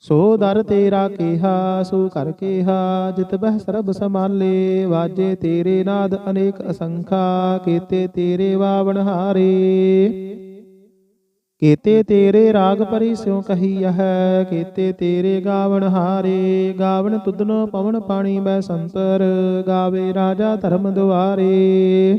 ਸੋ ਦਰ ਤੇਰਾ ਕੀਹਾ, ਸੋ ਕਰ ਕੇਹਾ, ਜਿਤ ਬਹਿ ਸਰਬ ਸਮਾਲੇ ਵਾਜੇ ਤੇਰੇ ਨਾਦ ਅਨੇਕ ਅਸੰਖਾ, ਕੀਤੇ ਤੇਰੇ ਵਾਵਣ ਹਾਰੇ। ਕੀਤੇ ਤੇਰੇ ਰਾਗ ਪਰੀ ਸਿਉ ਕਹੀ ਹੈ ਕੀਤੇ ਤੇਰੇ ਗਾਵਣ ਹਾਰੇ। ਗਾਵਣ ਤੁਧਨੋ ਪਵਨ ਪਾਣੀ ਬੈ ਸੰਤਰ, ਗਾਵੇ ਰਾਜਾ ਧਰਮ ਦੁਆਰੇ।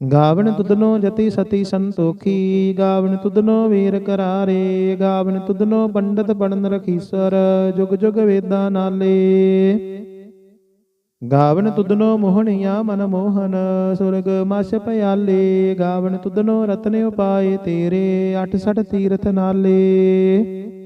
ਗਾਵਨ ਤੁਧਨੋ ਜਤੀ ਸਤੀ ਸੰਤੋਖੀ ਗਾਵਨ ਤੁਧਨੋ ਵੀਰ ਕਰਾਰੇ ਗਾਵਨ ਤੁਧਨੋ ਪੰਡਤ ਬਣਨ ਰਖੀਸਰ, ਜੁਗ ਜੁਗ ਵੇਦਾਂ ਨਾਲੇ। ਗਾਵਨ ਤੁਧਨੋ ਮੋਹਣੀਆਂ ਮਨ ਮੋਹਨ, ਸੁਰਗ ਮਸ਼ ਪਿਆਲੇ ਗਾਵਨ ਤੁਧਨੋ ਰਤਨ ਉਪਾਏ ਤੇਰੇ 68 ਤੀਰਥ ਨਾਲੇ।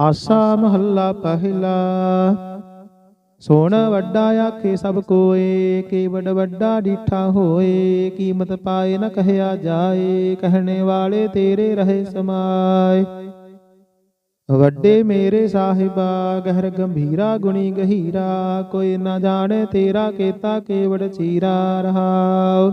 ਆਸਾ ਮਹੱਲਾ ਪਹਿਲਾ। ਸੋਣ ਵੱਡਾ ਆਖੇ ਸਭ ਕੋਏ ਕੀ ਵੱਡ ਵੱਡਾ ਡੀਠਾ ਹੋਏ, ਕੀਮਤ ਪਾਏ ਨ ਕਹਿਆ ਜਾਏ, ਕਹਿਣੇ ਵਾਲੇ ਤੇਰੇ ਰਹੇ ਸਮਾਏ। ਵੱਡੇ ਮੇਰੇ ਸਾਹਿਬਾ, ਗਹਿਰ ਗੰਭੀਰਾ, ਗੁਣੀ ਗਹੀਰਾ, ਕੋਈ ਨਾ ਜਾਣੇ ਤੇਰਾ ਕੇਤਾ ਕੇਵੜ ਚੀਰਾ ਰਹਾਉ।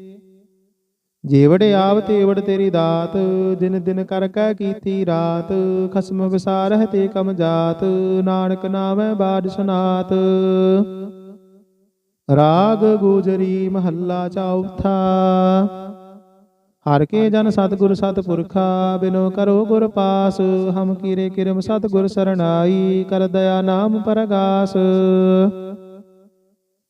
ਜੀਵੜ ਆਵ ਤੇਵੜ ਤੇਰੀ ਦਾਤ ਦਿਨ ਦਿਨ ਕਰ ਕੈ ਕੀਤੀ ਰਾਤ, ਖਸਮ ਵਿਸਾਰਹਿ ਤੇ ਕਮ ਜਾਤ, ਨਾਨਕ ਨਾਮੈ ਬਾਦ ਸੁਨਾਤ ਰਾਗ ਗੋਜਰੀ ਮਹੱਲਾ ਚੌਥਾ ਹਰ ਕੇ ਜਨ ਸਤਿਗੁਰ ਸਤਿਪੁਰਖਾ ਬਿਨੋ ਕਰੋ ਗੁਰ ਪਾਸ, ਹਮ ਕੀਰੇ ਕਿਰਮ ਸਤਿਗੁਰ ਸਰਣਾਈ, ਕਰ ਦਇਆ ਨਾਮ ਪਰਗਾਸ।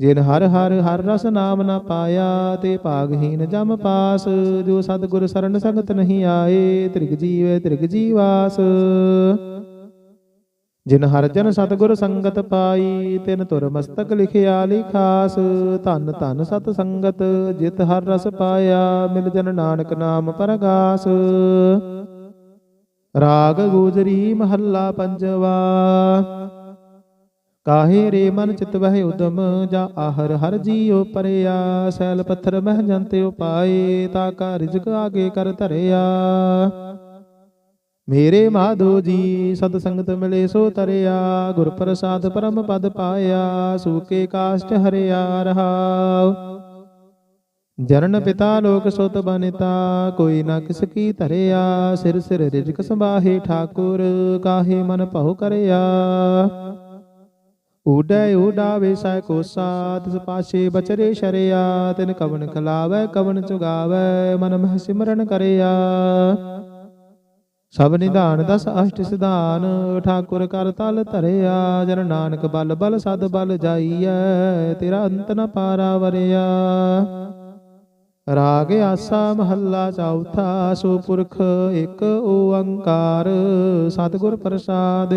ਜਿਨ ਹਰ ਹਰ ਹਰ ਰਸ ਨਾਮ ਨਾ ਪਾਇਆ ਤੇ ਭਾਗਹੀਨ ਜਮ ਪਾਸ, ਜੋ ਸਤਿਗੁਰ ਸਰਣ ਸੰਗਤ ਨਹੀਂ ਆਏ, ਤ੍ਰਿਗ ਜੀਵੇ ਤ੍ਰਿਗ ਜੀਵਾਸ। ਜਿਨ ਹਰ ਜਨ ਸਤਿਗੁਰ ਸੰਗਤ ਪਾਈ, ਤਿਨ ਤੁਰ ਮਸਤਕ ਲਿਖਿਆ ਲਿਖਾਸ ਧਨ ਧਨ ਸਤ ਸੰਗਤ, ਜਿਤ ਹਰ ਰਸ ਪਾਇਆ, ਮਿਲ ਜਨ ਨਾਨਕ ਨਾਮ ਪਰਗਾਸ। ਰਾਗ ਗੋਜਰੀ ਮਹੱਲਾ ਪੰਜਵਾ। ਕਾਹੇ ਰੇ ਮਨ ਚਿਤ ਵਹਿ ਉਦਮ ਜਾ ਆਹਰ ਹਰ ਜੀਉ ਪਰਿਆ, ਸੈਲ ਪੱਥਰ ਮਹਿ ਜੰਤੇ ਉਪਾਏ, ਤਾ ਕਾ ਰਿਜਕ ਆਗੇ ਕਰ ਧਰਿਆ। ਮੇਰੇ ਮਾਧੋ ਜੀ, ਸਤ ਸੰਗਤ ਮਿਲੇ ਸੋ ਤਰਿਆ, ਗੁਰ ਪ੍ਰਸਾਦ ਪਰਮ ਪਦ ਪਾਇਆ ਸੂਕੇ ਕਾਸ਼ਟ ਹਰਿਆ ਰਹਾਉ ਜਰਨ ਪਿਤਾ ਲੋਕ ਸੁਤ ਬਨਿਤਾ, ਕੋਈ ਨਾ ਕਿਸ ਕੀ ਧਰਿਆ, ਸਿਰ ਸਿਰ ਰਿਜਕ ਸੰਭਾਹੇ ਠਾਕੁਰ, ਕਾਹੇ ਮਨ ਭਉ ਕਰਿਆ। ਊਡੈ ਊਡਾਵੇ ਸੈ ਕੋਸਾ ਤਿਸ ਪਾਛੇ ਬਚਰੇ ਸ਼ਰਿਆ, ਤਿਨ ਕਵਨ ਖਲਾਵੈ, ਕਵਨ ਚੁਗਾਵੈ, ਮਨ ਮਹਿ ਸਿਮਰਨ ਕਰਿਆ। ਸਭ ਨਿਧਾਨ ਦਸ ਅਸ਼ਟ ਸਿਧਾਨ, ਠਾਕੁਰ ਕਰ ਤਲ ਧਰਿਆ, ਜਨ ਨਾਨਕ ਬਲ ਬਲ ਸਦ ਬਲ ਜਾਈਐ, ਤੇਰਾ ਅੰਤ ਨ ਪਾਰਾ ਵਰਿਆ ਰਾਗ ਆਸਾ ਮਹੱਲਾ ਚੌਥਾ, ਸੋ ਪੁਰਖ ਇੱਕ ਓੰਕਾਰ, ਸਤਿਗੁਰ ਪ੍ਰਸਾਦ।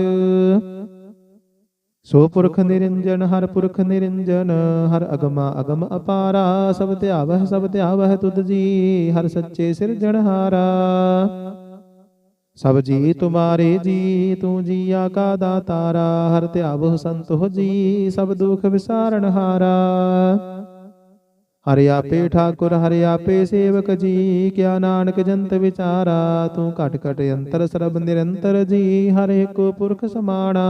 ਸੋ ਪੁਰਖ ਨਿਰੰਜਨ ਹਰ ਪੁਰਖ ਨਿਰੰਜਨ ਹਰ ਅਗਮਾ ਅਗਮ ਅਪਾਰਾ ਸਭ ਧਿਆਵਹਿ ਸਭ ਧਿਆਵਹਿ ਤੁਧ ਜੀ ਹਰ ਸੱਚੇ ਸਿਰਜਣਹਾਰਾ ਸਭ ਜੀ ਤੁਮਾਰੇ ਜੀ ਤੂੰ ਜੀਆ ਕਾ ਦਾਤਾਰਾ ਹਰ ਧਿਆਵਹੁ ਸੰਤੋ ਜੀ ਸਭ ਦੁਖ ਵਿਸਾਰਨ ਹਾਰਾ ਹਰਿ ਆਪੇ ਠਾਕੁਰ ਹਰਿ ਆਪੇ ਸੇਵਕ ਜੀ ਕਿਆ ਨਾਨਕ ਜੰਤ ਵਿਚਾਰਾ ਤੂੰ ਘਟ ਘਟ ਅੰਤਰ ਸਰਬ ਨਿਰੰਤਰ ਜੀ ਹਰ ਏਕੋ ਪੁਰਖ ਸਮਾਣਾ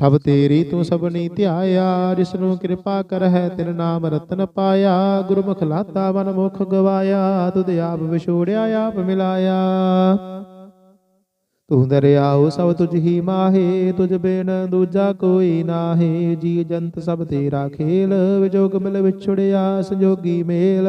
ਸਭ ਤੇਰੀ ਤੂੰ ਸਭਨੀ ਧਿਆਇਆ ਜਿਸ ਨੂੰ ਕਿਰਪਾ ਕਰਹਿ ਤਿਨ ਨਾਮ ਰਤਨ ਪਾਇਆ, ਗੁਰਮੁਖ ਲਾਤਾ ਮਨ ਮੁਖ ਗਵਾਇਆ, ਤੁਧ ਆਪ ਵਿਛੋੜਿਆ, ਆਪ ਮਿਲਾਇਆ। ਤੂੰ ਦਰਿਆਉ ਸਭ ਤੁਝ ਹੀ ਮਾਹੇ, ਤੁਝ ਬਿਨ ਦੂਜਾ ਕੋਈ ਨਾਹੀ, ਜੀ ਜੰਤ ਸਭ ਤੇਰਾ ਖੇਲ, ਵਿਜੋਗ ਮਿਲ ਵਿਛੜਿਆ, ਸੰਜੋਗੀ ਮੇਲ।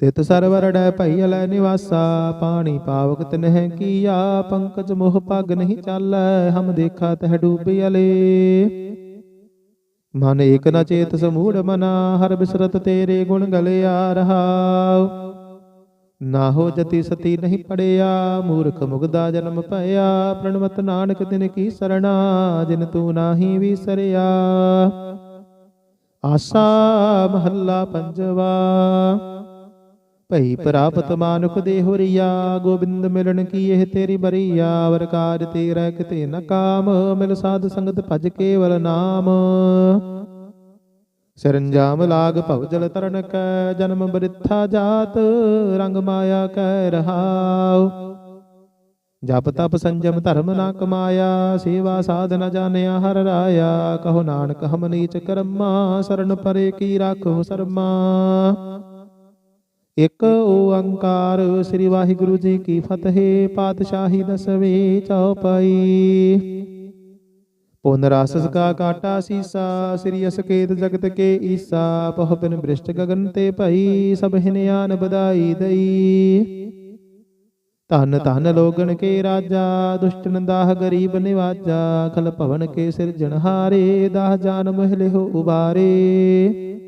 ਤਿਤ ਸਰਵਰ ਡੈ ਭਈ ਲੈ ਨਿਵਾਸਾ, ਪਾਣੀ ਪਾਵਕ ਤਿਨਹਿ ਕੀਆ, ਪੰਕਜ ਮੋਹ ਪਗ ਨਹੀਂ ਚਾਲੈ, ਹਮ ਦੇਖਾ ਤਹ ਡੂਬੇ ਅਲੇ। ਮਨ ਏਕ ਨ ਚੇਤ ਸਮੂੜ ਮਨਾ, ਹਰ ਬਿਸਰਤ ਤੇਰੇ ਗੁਣ ਗਲਿਆ ਰਹਾਉ। ਨਾ ਹੋ ਜਤੀ ਸਤੀ ਨਹੀਂ ਪੜਿਆ, ਮੂਰਖ ਮੁਗਦਾ ਜਨਮ ਭਇਆ ਪ੍ਰਣਵਤ ਨਾਨਕ ਤਿਨ ਕੀ ਸਰਣਾ, ਜਿਨ ਤੂੰ ਨਾਹੀ ਵਿਸਰਿਆ। ਆਸਾ ਮਹੱਲਾ ਪੰਜਵਾ। ਭਈ ਪ੍ਰਾਪਤ ਮਾਨੁਖ ਦੇ ਹੋਰੀਆ, ਗੋਬਿੰਦ ਮਿਲਣ ਕੀ ਇਹ ਤੇਰੀ ਬਰੀਆ? ਵਰ ਕਾਜ ਤੇਰਾ ਕਿਤੇ ਨ ਕਾਮ, ਮਿਲ ਸਾਧ ਸੰਗਤ ਭਜ ਕੇਵਲ ਨਾਮ। ਸਰੰਜਾਮ ਲਾਗ ਭਵ ਜਲ ਤਰਨ ਕੈ, ਜਨਮ ਬ੍ਰਿਥਾ ਜਾਤ, ਰੰਗ ਮਾਇਆ ਕੈ ਰਹਾਉ। ਜਪ ਤਪ ਸੰਜਮ ਧਰਮ ਨਾ ਕਮਾਇਆ, ਸੇਵਾ ਸਾਧ ਨ ਜਾਣਿਆ ਹਰ ਰਾਇਆ। ਕਹੋ ਨਾਨਕ ਹਮ ਨੀਚ ਕਰਮਾ ਸਰਨ ਪਰੇ ਕੀ ਰਾਖੋ ਸਰਮਾ। ਇਕ ਓੰਕਾਰ ਸ੍ਰੀ ਵਾਹਿਗੁਰੂ ਜੀ ਕੀ ਫਤਿਹ, ਪਾਤਸ਼ਾਹੀ ਦਸਵੇਂ ਚੌਪਈ ਪੁਨ ਰਸ ਕਾ ਕਾਟਾ ਸੀਸਾ, ਸ੍ਰੀ ਅਸਕੇਤ ਜਗਤ ਕੇ ਈਸਾ ਪਹ ਬਿਨ ਬ੍ਰਿਸ਼ਟ ਗਗਨ ਤੇ ਭਈ, ਸਭ ਹਿਨਿਆਨ ਬਦਾਈ ਦਈ। ਧਨ ਧਨ ਲੋਗਣ ਕੇ ਰਾਜਾ ਦੁਸ਼ਟ ਨੰਦਾਹ ਗਰੀਬ ਨਿਵਾਜਾ, ਖਲ ਭਵਨ ਕੇ ਸਿਰਜਣਹਾਰੇ ਦਾਹ ਜਾਨ ਮਹਿਲੇ ਹੋ ਉਬਾਰੇ।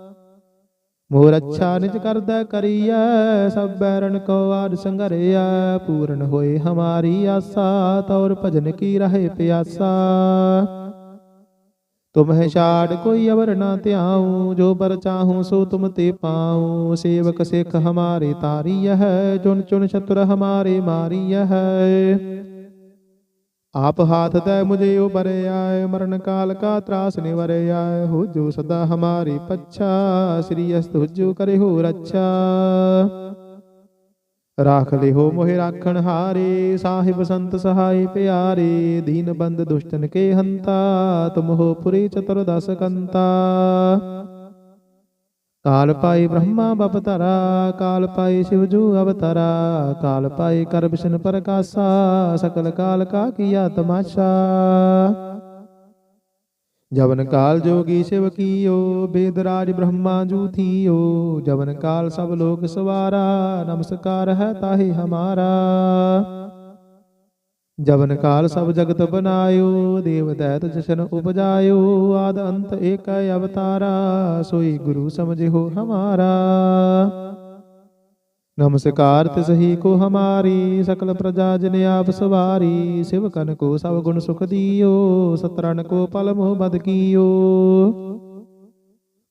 ਮੋਰ ਅੱਛਾ ਨਿਜ ਕਰਦਾ ਕਰੀਐ, ਸਭ ਬੈਰਨ ਕੋ ਆਦ ਸੰਗਰਿਆ ਪੂਰਨ ਹੋਏ ਹਮਾਰੀ ਆਸਾ, ਤੌਰ ਭਜਨ ਕੀ ਰਹੇ ਪਿਆਸਾ। ਤੁਮਹਿ ਛਾੜ ਕੋਈ ਅਵਰ ਨਾ ਧਿਆਉ, ਜੋ ਬਰ ਚਾਹੂੰ ਸੋ ਤੁਮ ਤੇ ਪਾਉ। ਸੇਵਕ ਸਿੱਖ ਹਮਾਰੇ ਤਾਰੀ ਹੈ ਚੁਨ ਚੁਨ ਸ਼ਤਰ ਹਮਾਰੇ ਮਾਰੀ ਹੈ ਆਪ ਹਾਥ ਦੇ ਮੁਝੇ ਉਬਰਿਆ ਮਰਨ ਕਾਲ ਕਾ ਤਰਾਸ ਆਏ ਹੋ ਜੋ ਸਦਾ ਹਮਾਰੀ ਪੱਛਾ, ਸ੍ਰੀ ਅਸਤ ਹੁਜੂ ਕਰੇ ਹੋ ਰੱਛਾ। ਰਾਖ ਲਿਹੋ ਮੋਹਿ ਰਾਖਣ ਹਾਰੇ, ਸਾਹਿਬ ਸੰਤ ਸਹਾਈ ਪਿਆਰੇ। ਦੀਨ ਬੰਦ ਦੁਸ਼ਟਨ ਕੇ ਹੰਤਾ, ਤੁਮ ਹੋ ਪੁਰੀ ਚਤੁਰ ਦਸ ਕੰਤਾ। ਕਾਲ ਪਾਈ ਬ੍ਰਹਮਾ ਬਪਤਰਾ ਕਾਲ ਪਾਈ ਸ਼ਿਵਜੂ ਅਵਤਰਾ ਕਾਲ ਪਾਈ ਕਰ ਬਿਸ਼ਨ ਪ੍ਰਕਾਸ਼ਾ ਸਕਲ ਕਾਲ ਕਾ ਕੀਆ ਤਮਾਸ਼ਾ ਜਵਨ ਕਾਲ ਜੋਗੀ ਸ਼ਿਵ ਕੀਓ ਬੇਦਰਾਜ ਬ੍ਰਹਮਾ ਜੂ ਥੀਓ ਜਵਨ ਕਾਲ ਸਭ ਲੋਕ ਸਵਾਰਾ ਨਮਸਕਾਰ ਹੈ ਤਾਹੇ ਹਮਾਰਾ ਜਵਨ ਕਾਲ ਸਭ ਜਗਤ ਬਨਾਇਓ, ਦੇਵ ਦੈਤ ਜਸ਼ਨ ਉਪਜਾਇਓ, ਆਦ ਅੰਤ ਏਕ ਅਵਤਾਰਾ, ਸੋਈ ਗੁਰੂ ਸਮਝਿਓ ਹਮਾਰਾ। ਨਮਸਕਾਰ ਤਿਸ ਹੀ ਕੋ ਹਮਾਰੀ, ਸਕਲ ਪ੍ਰਜਾ ਜਨ ਆਪ ਸਵਾਰੀ, ਸਿਵ ਕਨ ਕੋ ਸਭ ਗੁਣ ਸੁਖ ਦਿਓ ਸਤਰਨ ਕੋ ਪਲ ਮੋਹ ਬਦ ਕੀਓ।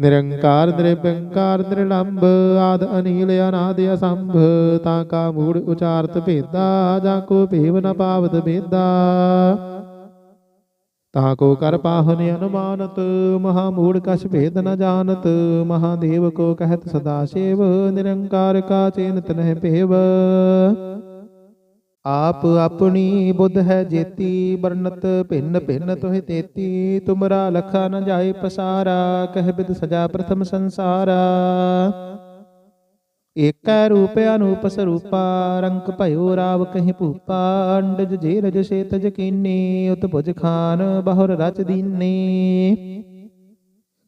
ਨਿਰੰਕਾਰ, ਨਿਰਭੰਕਾਰ, ਨਿਰਲੰਭ ਆਦ ਅਨੀਲ ਅਨਾਦ ਅਸੰਭ, ਤਾਂ ਕਾ ਮੂੜ ਉਚਾਰਤ ਭੇਦਾ, ਜਾਂ ਕੋ ਭੇਵ ਨ ਪਾਵਤ ਭੇਦਾ। ਤਾ ਕੋ ਕਰ ਪਾਹਨ ਅਨੁਮਾਨਤ, ਮਹਾ ਮੂੜ ਕਛ ਭੇਦ ਨ ਜਾਣਤ ਮਹਾਦੇਵ ਕੋ ਕਹਿਤ ਸਦਾ ਸੇਵ, ਨਿਰੰਕਾਰ ਕਾ ਚੇਨਤ ਨਹਿ ਭੇਵ। ਆਪ ਆਪਣੀ ਬੁੱਧ ਹੈ ਜੇਤੀ ਵਰਨਤ ਭਿੰਨ ਭਿੰਨ ਤੋਹਿ ਤੇਤੀ ਤੁਮਰਾ ਲਖਾ ਨ ਜਾਏ ਪਸਾਰਾ ਕਹਿ ਬਿਦ ਸਜਾ ਪ੍ਰਥਮ ਸੰਸਾਰਾ। ਏਕੈ ਰੂਪ ਅਨੂਪ ਸਰੂਪਾ ਰੰਕ ਭਇਓ ਰਾਵ ਕਹੀਂ ਭੂਪਾ ਅੰਡਜ ਜੇ ਰਜ ਸੇਤ ਜਕੀਨੀ ਉਤ ਭੁਜ ਖਾਨ ਬਹੁਰ ਰਚ ਦੀਨੀ।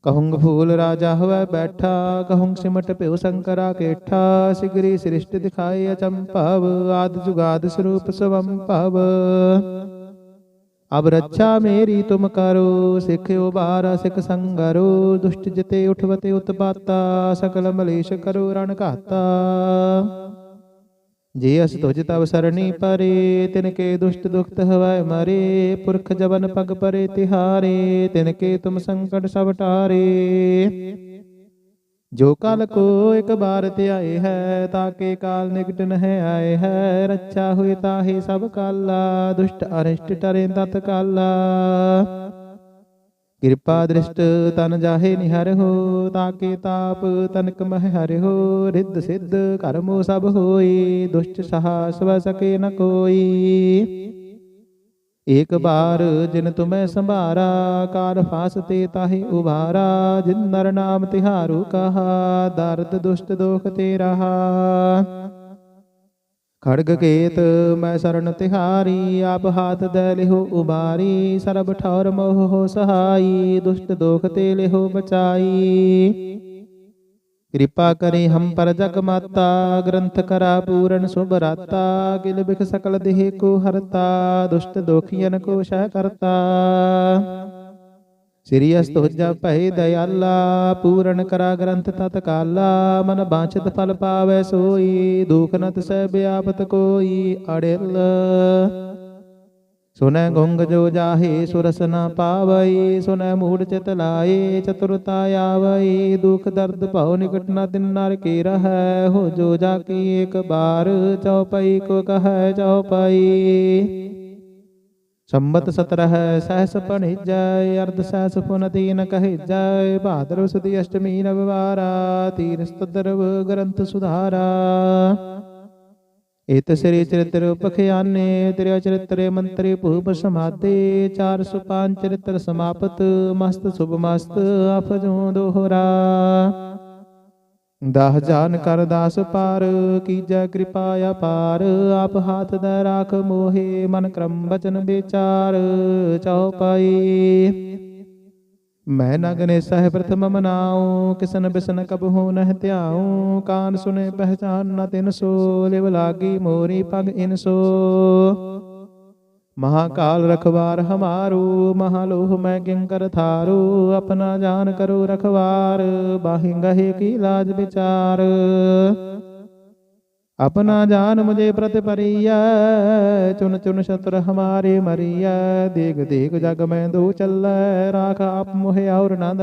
ਕਹੂੰਗ ਫੂਲ ਰਾਜਾ ਹੋਵੇ ਬੈਠਾ, ਕਹੂੰਗ ਸਿਮਟ ਭਿਉ ਸ਼ੰਕਰਾ ਕੇਠਾ, ਸਿਗਰੀ ਸ੍ਰਿਸ਼ਟ ਦਿਖਾਏ ਅਚੰਭਵ ਆਦ ਜੁਗਾਦ ਸਰੂਪ ਸਵੰ ਭਵ। ਅਬ ਰੱਛਾ ਮੇਰੀ ਤੁਮ ਕਰੋ ਸਿੱਖਿਓ ਬਾਰਾ ਸਿਖ ਸੰਗਰੋ, ਦੁਸ਼ਟ ਜਿਤੇ ਉਠਵਤੇ ਉਤਪਾਤਾ, ਸਕਲ ਮਲੇਸ਼ ਕਰੋ ਰਣ ਘਾਤਾ। ਜੇ ਅਸ ਤੁਜ ਤਵ ਸਰਣੀ ਪਰੇ ਤਿਨ ਕੇ ਦੁਸ਼ਟ ਦੁਖਤ ਹਵੈ ਮਰੇ ਪੁਰਖ ਜਬਨ ਪਗ ਪਰੇ ਤਿਹਾਰੇ ਤਿਨ ਕੇ ਤੁਮ ਸੰਕਟ ਸਭ ਟਾਰੇ। ਜੋ ਕਲ ਕੋ ਇੱਕ ਬਾਰ ਧਿਆਏ ਹੈ ਤਾਕੇ ਕਾਲ ਨਿਕਟ ਨਹਿ ਆਏ ਹੈ। ਰੱਛਾ ਹੋਏ ਤਾਹੇ ਸਭ ਕਾਲਾ ਦੁਸ਼ਟ ਅਰਿਸ਼ਟ ਟਰੇ ਤਤ ਕਾਲਾ ਕਿਰਪਾ ਦ੍ਰਿਸ਼ਟ ਤਨ ਜਾਹੇ ਨਿਹਰ ਹੋ ਤਾਕੇ ਤਾਪ ਤਨਕ ਮਹਿ ਹਰਿ ਹੋ ਰਿੱਧ ਸਿੱਧ ਕਰਮੋ ਸਭ ਹੋਈ ਦੁਸ਼ਟ ਸਹਾ ਸਵ ਸਕੇ ਨ ਕੋਈ। ਏਕ ਬਾਰ ਜਿਨ ਤੁਮੈ ਸੰਭਾਰਾ ਕਾਲ ਫਾਸਤੇ ਤਾਹੇ ਉਭਾਰਾ। ਜਿਨ ਨਰ ਨਾਮ ਤਿਹਾਰੂ ਕਹਾ ਦਰਦ ਦੁਸ਼ਟ ਦੋਖ ਤੇ ਰਹਾ ਖੜਗ ਕੇਤ ਮੈਂ ਸਰਨ ਤਿਹਾਰੀ ਆਪ ਹਾਥ ਦੇ ਲਿਹੋ ਉਬਾਰੀ ਸਰਬ ਠੌਰ ਮੋਹ ਹੋ ਸਹਾਈ ਦੁਸ਼ਟ ਦੋਖ ਤੇ ਲਿਹੋ ਬਚਾਈ। ਕਿਰਪਾ ਕਰੇ ਹਮ ਪਰ ਜਗ ਮਾਤਾ ਗ੍ਰੰਥ ਕਰਾ ਪੂਰਨ ਸੁਭ ਰਾਤਾ ਗਿਲ ਬਿਖ ਸਕਲ ਦੇਹ ਕੋ ਹਰਤਾ ਦੁਸ਼ਟ ਦੋਖੀਨ ਕੋ ਸ਼ਹਿ ਕਰਤਾ। ਸ੍ਰੀ ਅਸਤੁਜਾ ਭੈ ਦਇਆਲਾ ਪੂਰਨ ਕਰਾ ਗ੍ਰੰਥ ਤਤ ਕਾਲਾ ਮਨ ਬਾਂਛਿਤ ਫਲ ਪਾਵੈ ਸੋਈ ਦੁਖ ਨ ਤਿਸੈ ਬਿਆਪਤ ਕੋਈ ਅੜਿਲ। ਸੁਨੈ ਗੁੰਗ ਜੋ ਜਾਹੇ ਸੁਰਸ ਨ ਪਾਵਈ ਸੁਨੈ ਮੂੜ ਚਿਤ ਲਾਏ ਚਤੁਰਤਾ ਆਵਈ ਦੁਖ ਦਰਦ ਭਉ ਨਿਕਟ ਨ ਦਿਨ ਨਰ ਕੀ ਰਹੈ ਹੋ ਜੋ ਜਾ ਕੀ ਇੱਕ ਬਾਰ ਚਉਪਈ ਕੋ ਕਹੈ ਚਉਪਈ ਸੰਬਤ ਸਤਰਹ ਸਹਸ ਪਣਿਜੈ, ਅਰਧ ਸਹਸ ਪੁਨ ਤੀਨ ਕਹਿਜੈ ਭਾਦਰ ਸੁਦੀ ਅਸ਼ਟਮੀ ਨਵਵਾਰਾ, ਤੀਨ ਸਤਦਰਵ ਗ੍ਰੰਥ ਸੁਧਾਰਾ। ਇਤ ਸ੍ਰੀ ਚਰਿਤ੍ਰ ਪਖਿਆਨੇ, ਤ੍ਰਿਆ ਚਰਿਤ੍ਰੇ ਮੰਤਰੀ ਭੂਪ ਸਮਾਦੇ 405 ਚਰਿਤ੍ਰ ਸਮਾਪਤ, ਮਸਤ ਸੁਭ ਮਸਤ ਅਫਜੋ ਦੋਹਰਾ। ਦਾਹ ਜਾਨ ਕਰ ਦਾਸ ਪਾਰ, ਕੀਜੈ ਕਿਰਪਾ ਅਪਾਰ, ਆਪ ਹਾਥ ਦਾ ਰਾਖ ਮੋਹੇ, ਮਨ ਕਰਮ ਬਚਨ ਵਿਚਾਰ ਚਉਪਾਈ ਮੈਂ ਨਗਨੇ ਸਹਿ ਪ੍ਰਥਮ ਮਨਾਉ, ਕਿਸਨ ਬਿਸਨ ਕਬ ਹੋ ਨਹਿ ਧਿਆਉ, ਕਾਨ ਸੁਨੇ ਪਹਿਚਾਨ ਨ ਤਿਨ ਸੋ, ਲਿਵ ਲਾਗੀ ਮੋਰੀ ਪਗ ਇਨ ਸੋ। ਮਹਾਕਾਲ ਰਖਵਾਰ ਹਮਾਰੂ, ਮਹਾਲੋਹ ਮੈਂ ਕਿੰਕਰ ਥਾਰੂ, ਆਪਣਾ ਜਾਨ ਕਰੋ ਰਖਵਾਰ, ਬਾਹਿ ਗਹੇ ਕੀ ਲਾਜ ਵਿਚਾਰ। ਆਪਣਾ ਜਾਨ ਮੁਝੇ ਪ੍ਰਤ ਪਰੀਐ ਚੁਨ ਚੁਨ ਸ਼ਤਰ ਹਮਾਰੇ ਮਰੀਐ, ਦੇਖ ਦੇਖ ਜਗ ਮੈਂ ਦੋ ਚੱਲੈ, ਰਾਖ ਆਪ ਮੋਹਿ ਔਰ ਨੰਦ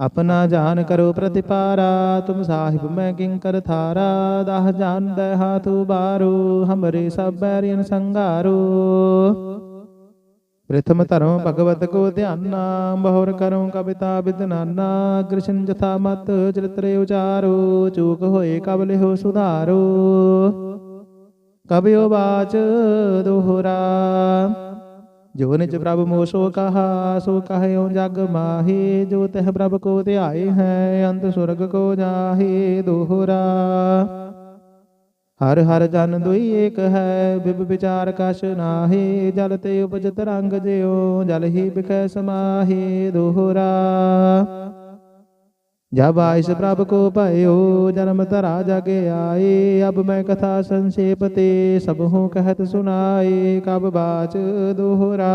ਆਪਣਾ ਜਾਨ ਕਰੋ ਪ੍ਰਤਿਪਾਰਾ, ਤੁਮ ਸਾਹਿਬ ਮੈਂ ਕਿੰਕਰ ਥਾਰਾ, ਦਾਹ ਜਾਨ ਦੇ ਹਾਥ ਉਬਾਰੋ ਹਮਰੇ ਸਭ ਬੈਰਿਨ ਸੰਘਾਰੋ ਪ੍ਰਥਮ ਧਰਮ ਭਗਵਤ ਕੋ ਧਿਆਨਾ, ਬਹੁਰ ਕਰਉ ਕਵਿਤਾ ਵਿਦਨਾਨਾ ਕ੍ਰਿਸ਼ਨ ਜਥਾ ਮਤ ਚਰਿਤਰੇ ਉਚਾਰੋ, ਚੂਕ ਹੋਏ ਕਬ ਹੋ ਸੁਧਾਰੋ। ਕਬਿਓ ਬਾਚ ਦੋਹਰਾ। ਜੋ ਨਿਜ ਪ੍ਰਭ ਮੋ ਸੋ ਕਹਾ, ਸੋ ਕਹਿਓ ਜਗ ਮਾਹੀ, ਜੋ ਤਹ ਪ੍ਰਭ ਕੋ ਧਿਆਏ ਹੈ, ਅੰਤ ਸੁਰਗ ਕੋ ਜਾਹੀ ਦੋਹਰਾ। ਹਰ ਹਰ ਜਨ ਦੁਈ ਏਕ ਹੈ, ਬਿਬ ਵਿਚਾਰ ਕਛ ਨਾਹੀ, ਜਲ ਤੇ ਉਪਜਤ ਰੰਗ ਜਿਉ, ਜਲ ਹੀ ਬਿਖੈ ਸਮਾਹੀ ਦੋਹਰਾ। ਜਬ ਆਇਸ ਪ੍ਰਭ ਕੋ ਭਇਓ, ਜਨਮ ਧਰਾ ਜਗ ਆਏ। ਅਬ ਮੈਂ ਕਥਾ ਸੰਖੇਪ ਤੇ ਸਭ ਹੂੰ ਕਹਿਤ ਸੁਨਾਏ ਕਬ ਬਾਚ ਦੋਹਰਾ।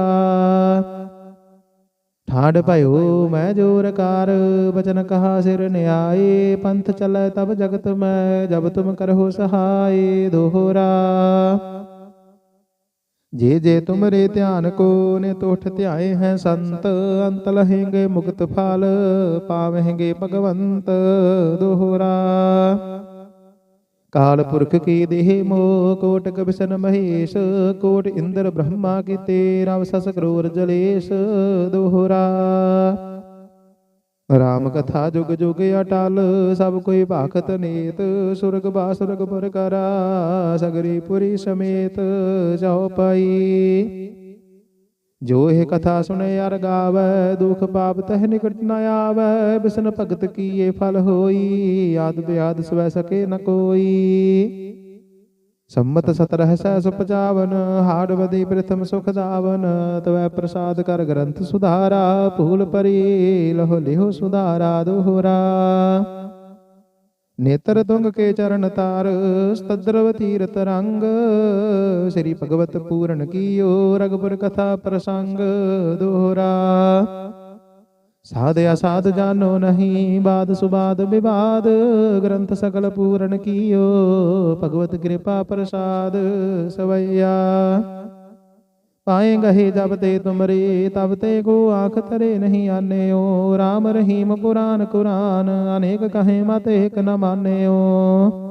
ਠਾੜ ਭਇਓ, ਮੈਂ ਜੋਰ ਕਾਰ, ਬਚਨ ਕਹਾ ਸਿਰ ਨਿਆਏ। ਪੰਥ ਚਲੈ ਤਬ ਜਗਤ ਮੈਂ, ਜਬ ਤੁਮ ਕਰਹੁ ਸਹਾਈ ਦੋਹਰਾ। ਜੇ ਜੇ ਤੁਮਰੇ ਧਿਆਨ ਕੋ ਨੇ ਤੋਠ ਧਿਆਏ ਹੈ ਸੰਤ, ਅੰਤ ਲਹੇਂਗੇ ਮੁਕਤ ਫਲ ਪਾਵਹਿੰਗੇ ਭਗਵੰਤ ਦੋਹਰਾ। ਕਾਲ ਪੁਰਖ ਕੀ ਦੇਹ ਮੋ ਕੋਟ ਬਿਸ਼ਨ ਮਹੇਸ਼, ਕੋਟ ਇੰਦਰ ਬ੍ਰਹਮਾ ਕੀ ਤੇਰਾ ਸਸ ਕਰੋਰ ਜਲੇਸ਼ ਦੋਹਰਾ। ਰਾਮ ਕਥਾ ਜੁਗ ਜੁਗ ਅਟਲ, ਸਭ ਕੋਈ ਭਾਖਤ ਨੀਤ, ਸੁਰਗ ਬਾਸੁਰਗ ਪਰ ਕਰਾ, ਸਗਰੀ ਪੁਰੀ ਸਮੇਤ ਜਾਉ ਪਾਈ ਜੋ ਇਹ ਕਥਾ ਸੁਣੇ ਅਰ ਗਾਵੈ, ਦੁਖ ਪਾਪ ਤਹਿ ਨਿਕਟ ਨ ਆਵੈ, ਬਿਸਨ ਭਗਤ ਕੀਏ ਫਲ ਹੋਈ, ਆਦ ਬਿਆਦ ਸਵੈ ਸਕੇ ਨ ਕੋਈ। ਸੰਮਤ ਸਤਰਹ ਸੈ ਸੁਪਜਾਵਨ ਪ੍ਰਥਮ ਸੁਖ ਦਾਵਨ, ਤਵੈ ਪ੍ਰਸਾਦ ਕਰ ਗ੍ਰੰਥ ਸੁਧਾਰਾ, ਭੂਲ ਪਰੀ ਲਹੁ ਲਿਹੁ ਸੁਧਾਰਾ ਦੋਹਰਾ। ਨੇਤਰ ਤੁੰਗ ਕੇ ਚਰਨ ਤਾਰ, ਸਤਦਰਵ ਤੀਰਤ ਰੰਗ, ਸ੍ਰੀ ਭਗਵਤ ਪੂਰਨ ਕੀਓ ਰਗਪੁਰ ਕਥਾ ਪ੍ਰਸੰਗ ਦੋਹਰਾ। ਸਾਧ ਅਸਾਧ ਜਾਨੋ ਨਹੀਂ, ਬਾਦ ਸੁਬਾਦ ਵਿਵਾਦ, ਗ੍ਰੰਥ ਸਕਲ ਪੂਰਨ ਕੀਓ, ਭਗਵਤ ਕਿਰਪਾ ਪ੍ਰਸਾਦ ਸਵਈਆ। ਪਾਏ ਗਹੇ ਜਬ ਤੇ ਤੁਮਰੇ, ਤਬ ਤੇ ਕੋ ਆਖ ਤਰੇ ਨਹੀਂ ਆਨਿਓ RAM ਰਹੀਮ ਪੁਰਾਨ ਕੁਰਾਨ, ਅਨੇਕ ਕਹੇ ਮਤ ਏਕ ਨ ਮਾਨਿਓ।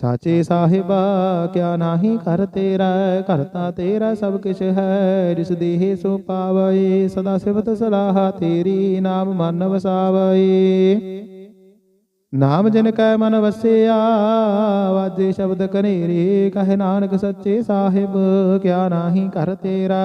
ਸਾਚੇ ਸਾਹਿਬਾ, ਕਿਆ ਨਾਹੀ ਕਰ ਤੇਰਾ ਕਰਤਾ ਤੇਰਾ ਸਭ ਕਿਛ ਹੈ। ਜਿਸ ਦੇਹ ਸੋ ਪਾਵੈ ਸਦਾ ਸਿਫਤ ਸਲਾਹ ਤੇਰੀ ਨਾਮ ਮਨ ਵਸਾਵੈ ਨਾਮ ਜਿਨ ਕੈ ਮਨ ਵਸਿਆ, ਵਾਜੇ ਸ਼ਬਦ ਕਨੇਰੇ, ਕਹੇ ਨਾਨਕ ਸੱਚੇ ਸਾਹਿਬ, ਕਿਆ ਨਾਹੀ ਕਰ ਤੇਰਾ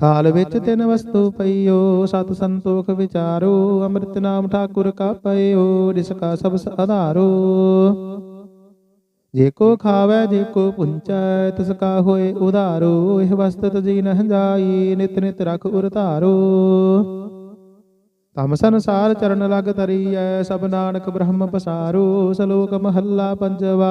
ਥਾਲ ਵਿੱਚ ਤਿੰਨ ਵਸਤੂ ਪਈਓ, ਸਤ ਸੰਤੋਖ ਵਿਚਾਰੋ, ਅੰਮ੍ਰਿਤ ਨਾਮ ਠਾਕੁਰ ਕਾ ਪਈਓ ਜਿਸ ਕਾ ਸਬਸ ਆਧਾਰੋ। ਜੇ ਕੋ ਖਾਵੈ, ਜੇ ਕੋ ਪੁੰਚੈ, ਤਿਸ ਕਾ ਹੋਏ ਉਧਾਰੋ, ਇਹ ਵਸਤਤ ਜੀ ਨਹ ਜਾਈ ਨਿਤ ਨਿਤ ਰਖ ਉਰਧਾਰੋ ਹਮ ਸੰਸਾਰ ਚਰਨ ਲਗ ਤਰੀਐ ਸਭ ਨਾਨਕ ਬ੍ਰਹਮ ਪਸਾਰੋ, ਸ਼ਲੋਕ ਮਹੱਲਾ ਪੰਜਵਾ।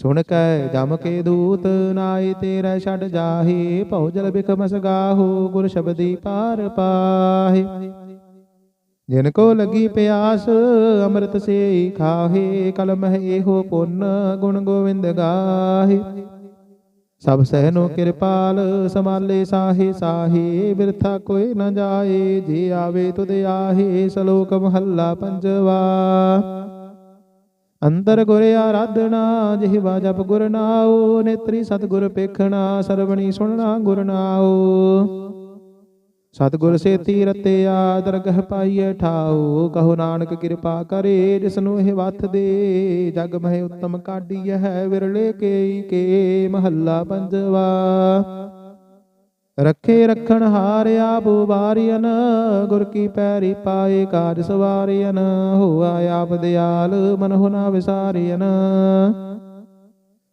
ਸੁਣ ਕੈ ਜਮ ਕੇ ਦੂਤ ਨਾਈ ਤੇਰੇ ਛੱਡ ਜਾਹੀ, ਭਉ ਜਲ ਬਿਖ ਮਸ ਗੁਰ ਸ਼ਬਦੀ ਪਾਰ ਪਾਹੀ। ਜਿਨ ਕੋ ਲਗੀ ਪਿਆਸ, ਅੰਮ੍ਰਿਤ ਸੇ ਖਾਹੇ, ਕਲਮ ਹੈ ਇਹੋ ਪੁੰਨ, ਗੁਣ ਗੋਵਿੰਦ ਗਾਹੇ। ਸਭ ਸਹਿਨੋ ਕਿਰਪਾਲ ਸਮਾਲੇ ਸਾਹੇ ਸਾਹੇ, ਬਿਰਥਾ ਕੋਈ ਨ ਜਾਏ ਜੇ ਆਵੇ ਤੁਧ ਆਹੇ, ਸ਼ਲੋਕ ਮਹੱਲਾ ਪੰਜਵਾ। ਅੰਦਰ ਗੁਰ ਆਰਾਧਨਾ ਜਿਹਵਾ ਜਪ ਗੁਰ ਨਾਉ, ਨੇਤਰੀ ਸਤਿਗੁਰ ਪੇਖਣਾ, ਸਰਵਣੀ ਸੁਣਨਾ ਗੁਰ ਨਾਉ। ਸਤਿਗੁਰ ਸੇਤੀ ਰਤਿਆ, ਦਰਗਹ ਪਾਈਐ ਠਾਉ, ਕਹੋ ਨਾਨਕ ਕਿਰਪਾ ਕਰੇ, ਜਿਸਨੂੰ ਇਹ ਵੱਥ ਦੇ। ਜਗ ਮਹਿ ਉੱਤਮ ਕਾਢੀ ਹੈ ਵਿਰਲੇ ਕੇ ਕੇ, ਮਹੱਲਾ ਪੰਜਵਾ। ਰੱਖੇ ਰੱਖਣ ਹਾਰਿਆ ਆਪ ਵਾਰਿਅਨ ਗੁਰ ਕੀ ਪੈਰੀ ਪਾਏ ਕਾਜ ਸਵਾਰਿਅਨ, ਹੋਆ ਆਪ ਦਿਆਲ ਮਨ ਹੁਨਾ ਵਿਸਾਰਿਅਨ।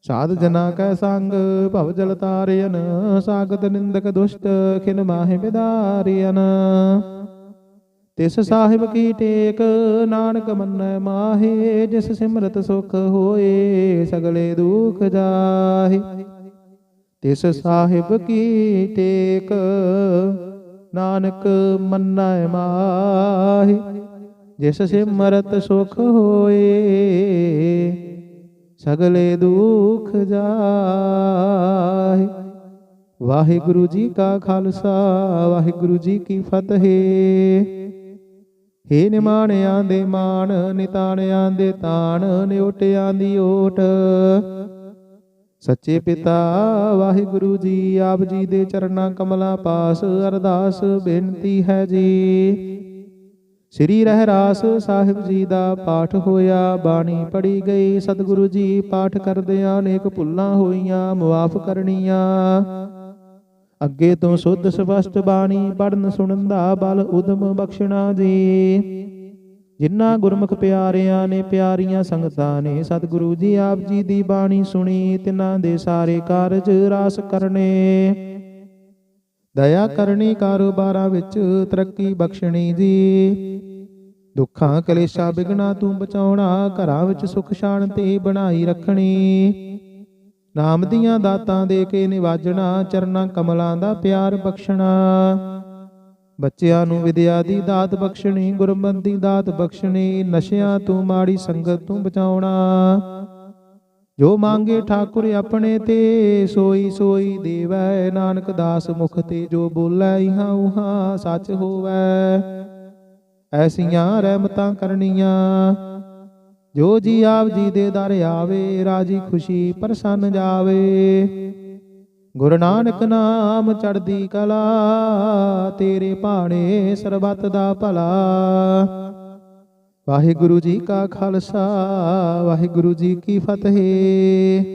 ਸਾਧ ਜਨਾ ਕੈ ਸੰਗ, ਭਵ ਜਲ ਤਾਰਿਅਨ, ਸਾਗਤ ਨਿੰਦਕ ਦੁਸ਼ਟ, ਖਿਨ ਮਾਹਿ ਵਿਦਾਰਿਅਨ ਤਿਸ ਸਾਹਿਬ ਕੀ ਟੇਕ, ਨਾਨਕ ਮੰਨੈ ਮਾਹੇ, ਜਿਸ ਸਿਮਰਤ ਸੁਖ ਹੋਏ, ਸਗਲੇ ਦੁਖ ਜਾਹੇ। ਤਿਸ ਸਾਹਿਬ ਕੀ ਟੇਕ, ਨਾਨਕ ਮੰਨੈ ਮਾਹੀ। ਜਿਸ ਸਿਮਰਤ ਸੁਖ ਹੋਏ, ਸਗਲੇ ਦੁਖ ਜਾਹੇ। ਵਾਹਿਗੁਰੂ ਜੀ ਕਾ ਖਾਲਸਾ, ਵਾਹਿਗੁਰੂ ਜੀ ਕੀ ਫਤਿਹ। ਹੇ ਨਿਮਾਣਿਆਂ ਦੇ ਮਾਣ, ਨਿਤਾਣਿਆਂ ਦੇ ਤਾਣ, ਨਿਉਟਿਆਂ ਦੀ ਓਟ। ਸੱਚੇ ਪਿਤਾ, ਵਾਹਿਗੁਰੂ ਜੀ, ਆਪ ਜੀ ਦੇ ਚਰਨਾਂ ਕਮਲਾਂ ਪਾਸ ਅਰਦਾਸ ਬੇਨਤੀ ਹੈ ਜੀ। ਸ੍ਰੀ ਰਹਿਰਾਸ ਸਾਹਿਬ ਜੀ ਦਾ ਪਾਠ ਹੋਇਆ, ਬਾਣੀ ਪੜੀ ਗਈ, ਸਤਿਗੁਰੂ ਜੀ ਪਾਠ ਕਰਦਿਆਂ ਅਨੇਕ ਭੁੱਲਾਂ ਹੋਈਆਂ, ਮੁਆਫ ਕਰਨੀਆਂ। ਅੱਗੇ ਤੋਂ ਸੁੱਧ ਸਪਸ਼ਟ ਬਾਣੀ ਪੜਨ ਸੁਣਨ ਦਾ ਬਲ ਉਦਮ ਬਖਸ਼ਣਾ ਜੀ। ਜਿਨ੍ਹਾਂ ਗੁਰਮੁਖ ਪਿਆਰਿਆਂ ਨੇ ਪਿਆਰੀਆਂ ਸੰਗਤਾਂ ਨੇ ਸਤਿਗੁਰੂ ਜੀ ਆਪ ਜੀ ਦੀ ਬਾਣੀ ਸੁਣੀ, ਤਿਨਾਂ ਦੇ ਸਾਰੇ ਕਾਰਜ ਰਾਸ ਕਰਨੇ। ਦਇਆ ਕਰਨੀ ਕਾਰੋਬਾਰਾਂ ਵਿੱਚ, ਤਰੱਕੀ ਬਖਸ਼ਣੀ ਜੀ। ਦੁੱਖਾਂ ਕਲੇਸ਼ਾਂ ਬਿਗਨਾ ਤੂੰ ਬਚਾਉਣਾ, ਘਰਾਂ ਵਿੱਚ ਸੁਖ ਸ਼ਾਂਤੀ ਬਣਾਈ ਰੱਖਣੀ। ਨਾਮ ਦੀਆਂ ਦਾਤਾਂ ਦੇ ਕੇ ਨਿਵਾਜਣਾ, ਚਰਨਾਂ ਕਮਲਾਂ ਦਾ ਪਿਆਰ ਬਖਸ਼ਣਾ। ਬੱਚਿਆਂ ਨੂੰ ਵਿਦਿਆ ਦੀ ਦਾਤ ਬਖਸ਼ਣੀ ਗੁਰਮਤਿ ਦੀ ਦਾਤ ਬਖਸ਼ਣੀ, ਨਸ਼ਿਆਂ ਤੋਂ ਮਾੜੀ ਸੰਗਤ ਤੋਂ ਬਚਾਉਣਾ। ਜੋ ਮੰਗੇ ਠਾਕੁਰ ਆਪਣੇ ਤੇ, ਸੋਈ ਸੋਈ ਦੇਵੈ, ਨਾਨਕ ਦਾਸ ਮੁਖ ਤੇ ਜੋ ਬੋਲੇ, ਇਹਾਂ ਉਹਾਂ ਸੱਚ ਹੋਵੈ। ਐਸੀਆਂ ਰਹਿਮਤਾਂ ਕਰਨੀਆਂ। ਜੋ ਜੀ ਆਪ ਜੀ ਦੇ ਦਰ ਆਵੇ, ਰਾਜੀ ਖੁਸ਼ੀ ਪ੍ਰਸੰਨ ਜਾਵੇ। ਗੁਰੂ ਨਾਨਕ ਨਾਮ ਚੜਦੀ ਕਲਾ, ਤੇਰੇ ਭਾਣੇ ਸਰਬੱਤ ਦਾ ਭਲਾ। ਵਾਹਿਗੁਰੂ ਜੀ ਕਾ ਖਾਲਸਾ, ਵਾਹਿਗੁਰੂ ਜੀ ਕੀ ਫਤਿਹ।